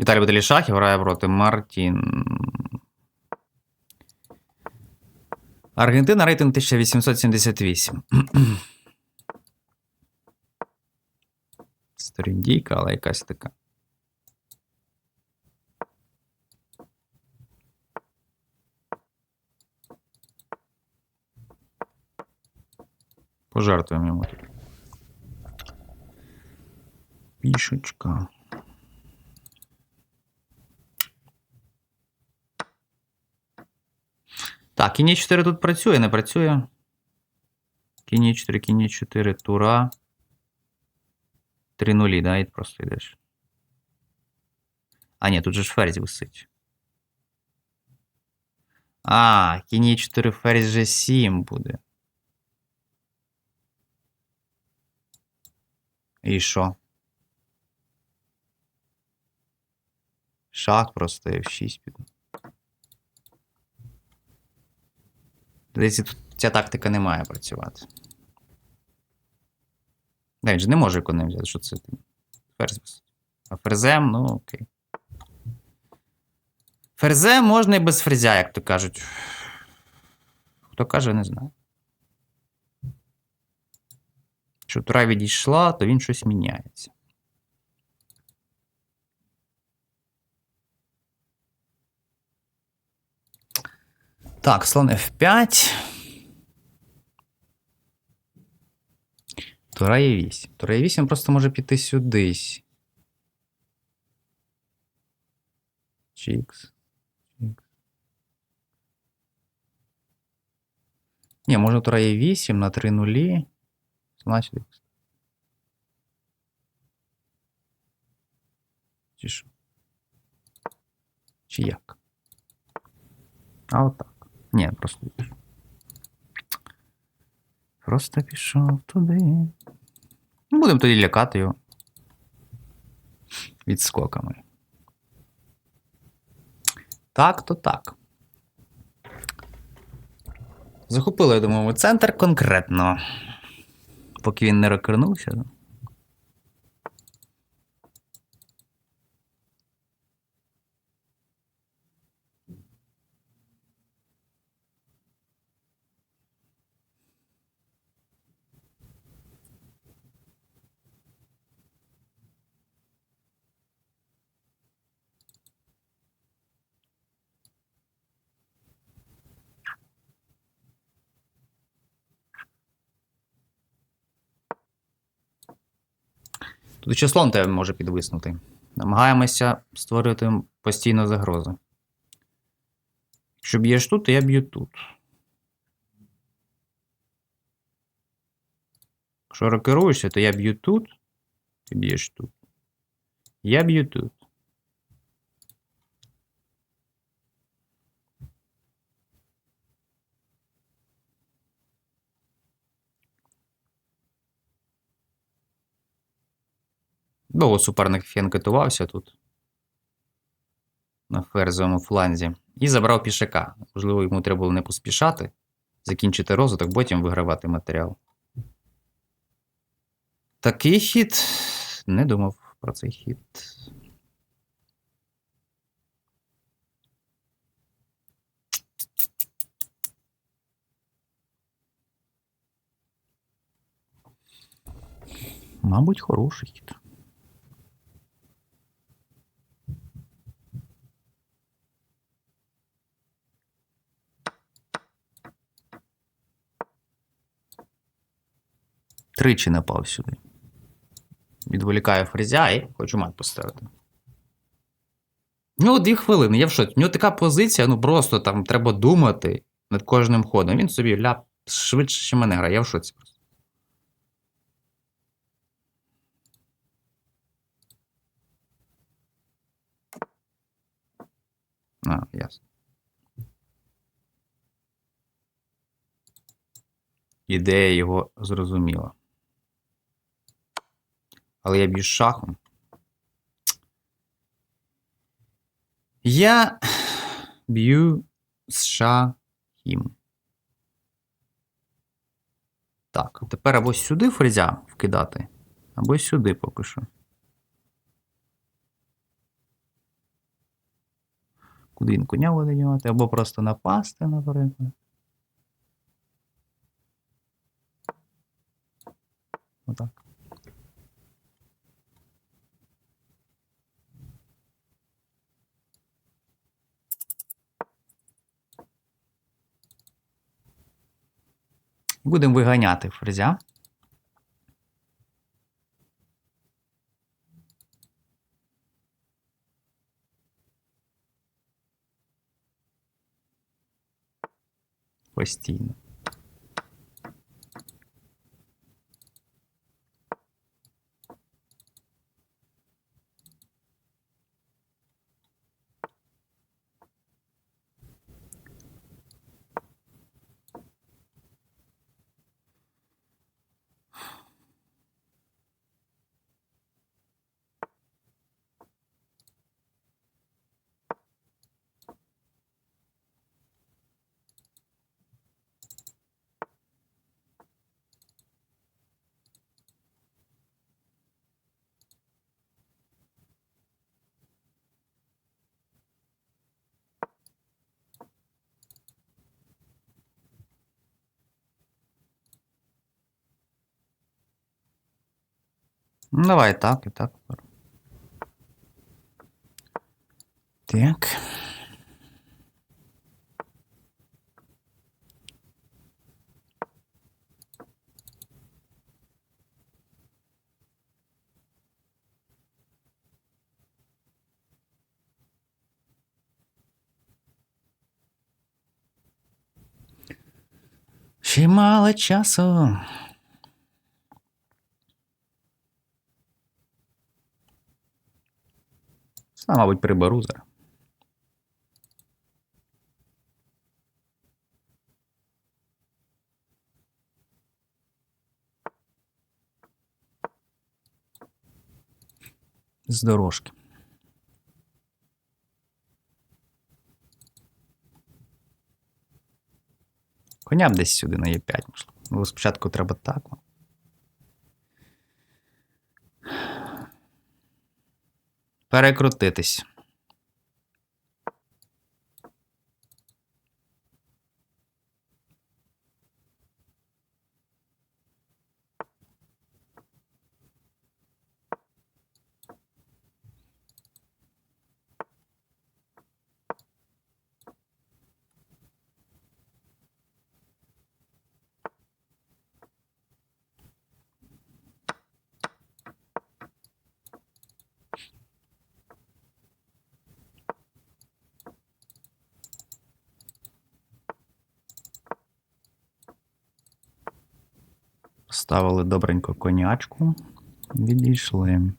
Віталій Баталішахів грає проти Мартін. Аргентина рейтинг 1878. Сторіндійка, але якась така. Пожертвуємо йому тут. Пішечка. Так, кінь 4 тут працює, не працює. Кінь 4, кінь 4, тура. 3 нулі, да, і просто йдеш. А, ні, тут же ж ферзь висить. А, кінь 4 ферзь G7 буде. І що? Шах просто F6 піде. Здається, тут ця тактика не має працювати. Він же не може конем взяти. Що це? Ферзь. А ферзем, ну окей. Ферзем можна і без ферзя, як то кажуть. Хто каже, не знаю. Якщо тура відійшла, то він щось міняється. Так, слон F5. Тура Е8. Тура Е8 просто може піти сюдись. Чікс. Чікс. Ні, може тура Е8 на 3 нулі. Значить. X. Чи що? Чи як? А отак. Ні, просто пішов. Просто пішов туди. Ну, будемо тоді лякати його. Відскоками. Так, то так. Захопили, я думаю, центр конкретно. Поки він не рокернувся. Тут ще слон тебе може підвиснути. Намагаємося створювати постійно загрози. Якщо б'єш тут, то я б'ю тут. Якщо рокеруєшся, то я б'ю тут, ти б'єш тут. Я б'ю тут. Довго суперник фінкетувався тут. На ферзовому фланзі. І забрав пішака. Можливо, йому треба було не поспішати, закінчити розвиток, потім вигравати матеріал. Такий хід. Не думав про цей хід. Мабуть, хороший хід. Тричі напав сюди. Відволікаю фрезя і хочу мат поставити. Ну, дві хвилини, я в шоці. У нього така позиція, ну просто там треба думати над кожним ходом. Він собі ляп швидше, ніж мене грає. Я в шоці. А, ясно. Ідея його зрозуміла. Але я б'ю шахом. Я б'ю з шахім. Так, тепер або сюди фрезя вкидати, або сюди поки що. Куди він коня буде дівати, або просто напасти, наприклад. Отак. Будемо виганяти ферзя. Постійно. Ну, давай так і так. Так. Ще мало часу. Сам, мабуть, приберу зараз. З дорожки. Коня б десь сюди на Е5, можливо. Ну, спочатку треба так. Перекрутитись. Ставили добренько конячку. Відійшли.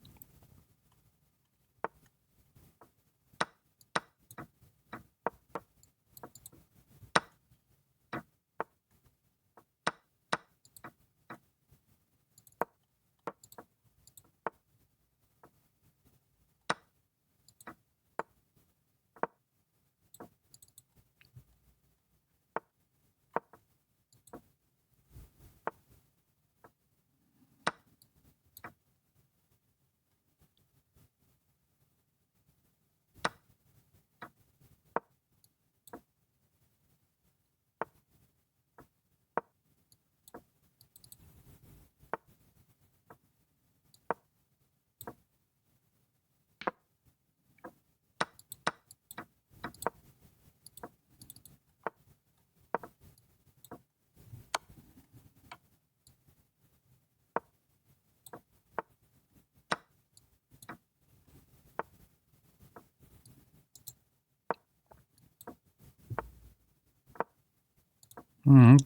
М,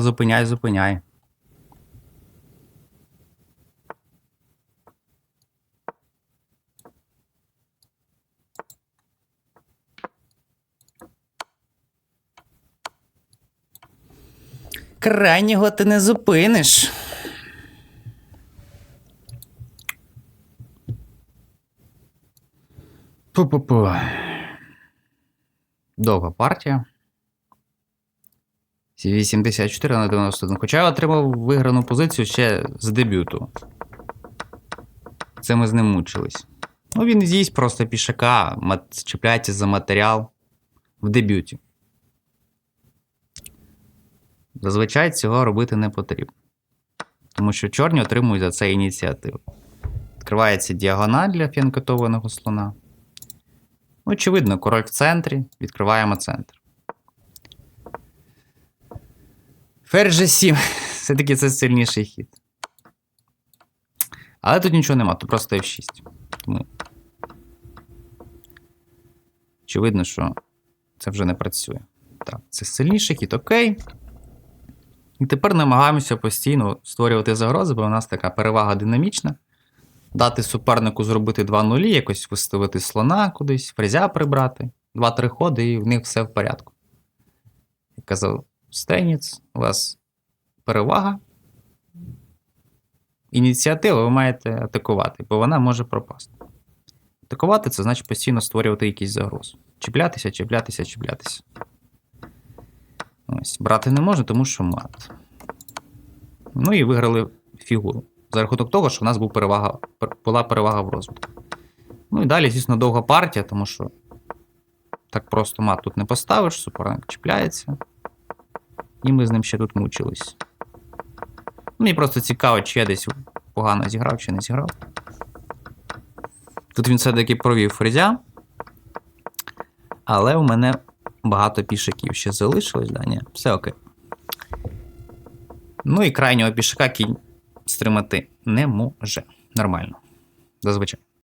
зупиняй, зупиняй. Крайнього ти не зупиниш. Пу-пу-пу. Довга партія. Ці 84 на 91. Хоча я отримав виграну позицію ще з дебюту. Це ми з ним мучились. Ну, він з'їсть просто пішака, чіпляється за матеріал. в дебюті. Зазвичай цього робити не потрібно. Тому що чорні отримують за це ініціативу. Відкривається діагональ для фіанкетованого слона. Очевидно, король в центрі. Відкриваємо центр. Ферзь G7. Все-таки це сильніший хід. Але тут нічого нема, тут просто F6. Тому. Очевидно, що це вже не працює. Так, це сильніший хід, окей. І тепер намагаємося постійно створювати загрози, бо у нас така перевага динамічна. Дати супернику зробити два нулі, якось виставити слона кудись, фрезя прибрати, два-три ходи, і в них все в порядку. Як казав Стейніц, у вас перевага. Ініціатива ви маєте атакувати, бо вона може пропасти. Атакувати це значить постійно створювати якісь загрози. Чіплятися, чіплятися, чіплятися. Ось, брати не можна, тому що мат. Ну і виграли фігуру. За рахунок того, що в нас був перевага, була перевага в розвитку. Ну і далі, звісно, довга партія, тому що так просто мат тут не поставиш, суперник чіпляється. І ми з ним ще тут мучились. Мені просто цікаво, чи я десь погано зіграв, чи не зіграв. Тут він все-таки провів фрезя. Але у мене багато пішаків ще залишилось, да? Ні, все окей. Ну і крайнього пішака кінь стримати не може. Нормально. Зазвичай.